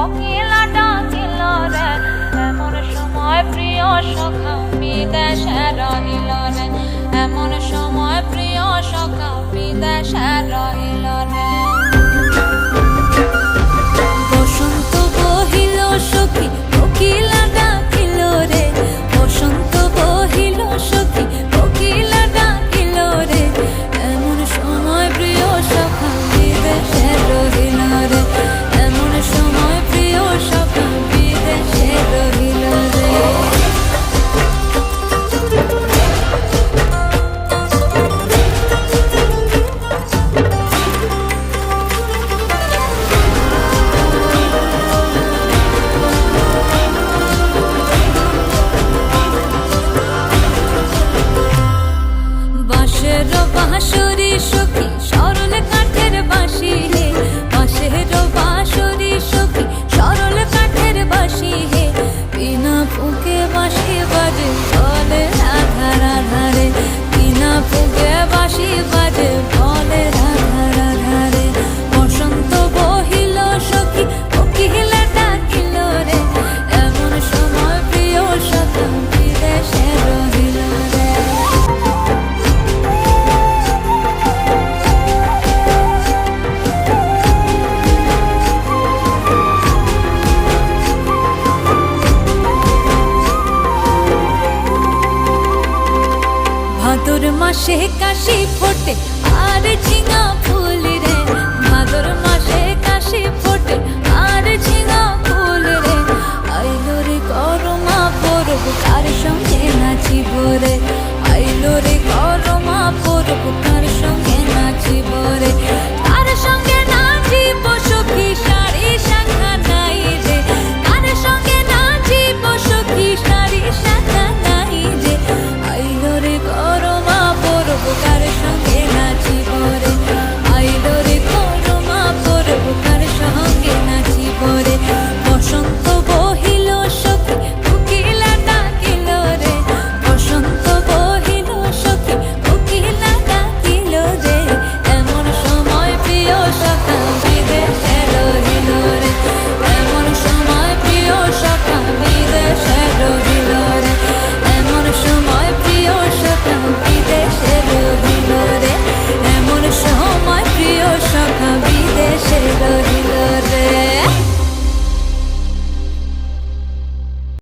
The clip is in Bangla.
কোকিলা ডাকিল রে, এমন সময় প্রিয় সখা বিদেশে রহিল রে, এমন সময় প্রিয় সখা বিদেশে রহিল রে। ফুকে বাসি বাজে চলে আধার আধারে কিনা ফুকে বাঁশি বাজে। মাসে কাশি ফোটে আর ঝিঙ